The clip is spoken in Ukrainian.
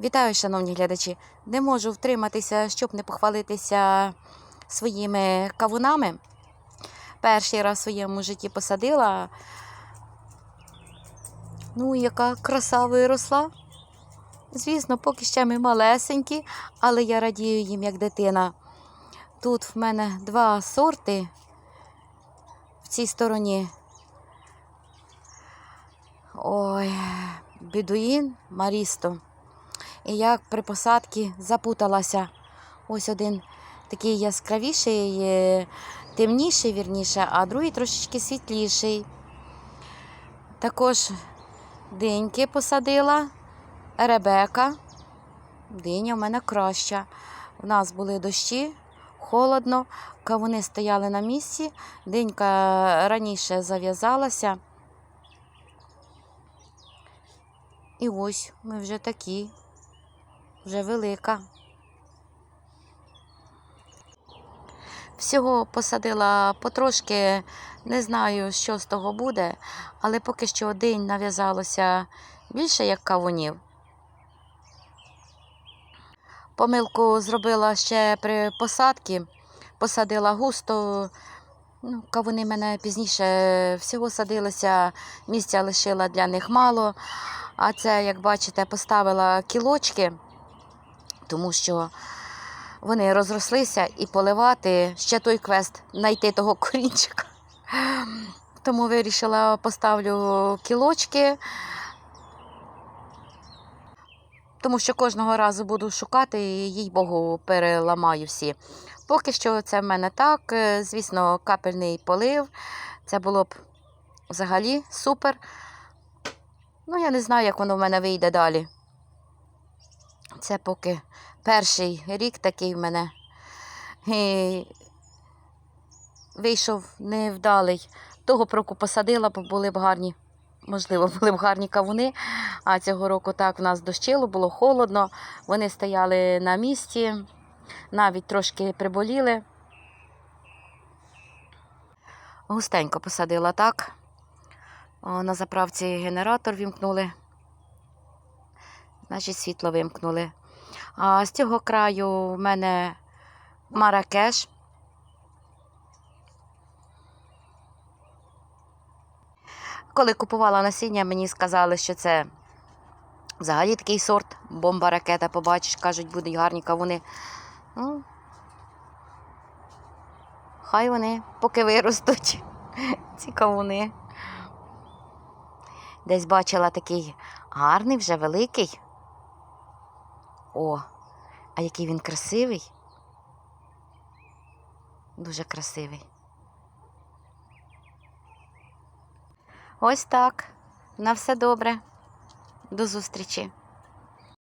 Вітаю, шановні глядачі. Не можу втриматися, щоб не похвалитися своїми кавунами. Перший раз в своєму житті посадила. Ну, яка краса виросла. Звісно, поки ще ми малесенькі, але я радію їм як дитина. Тут в мене два сорти в цій стороні. Ой, бідуїн Марісто. І як при посадці запуталася. Ось один такий яскравіший, е, темніший, вірніше, а другий трошечки світліший. Також диньки посадила, ребека. Диня в мене краща. У нас були дощі, холодно, кавуни стояли на місці, динька раніше зав'язалася. І ось ми вже такі, вже велика. Всього посадила потрошки, не знаю, що з того буде, але поки що один нав'язалося більше, як кавунів. Помилку зробила ще при посадці, посадила густо. Ну, кавуни мене пізніше всього садилися, місця лишила для них мало. А це, як бачите, поставила кілочки, тому що вони розрослися і поливати ще той квест знайти того корінчика. Тому вирішила поставлю кілочки, тому що кожного разу буду шукати і, їй Богу, переламаю всі. Поки що це в мене так. Е, Звісно, капельний полив. Це було б взагалі супер. Ну, я не знаю, як воно в мене вийде далі. Це поки перший рік такий в мене. І вийшов невдалий. Того року посадила, бо були б гарні, можливо, були б гарні кавуни. А цього року так в нас дощило, було холодно. Вони стояли на місці, навіть трошки приболіли. Густенько посадила так. На заправці генератор вімкнули. Значить, світло вимкнули. А з цього краю в мене Маракеш. Коли купувала насіння, мені сказали, що це взагалі такий сорт бомба ракета. Побачиш, кажуть, будуть гарні кавуни. Ну, хай вони поки виростуть, ці кавуни. Десь бачила такий гарний, вже великий. О, а який він красивий. Дуже красивий. Ось так. На все добре. До зустрічі.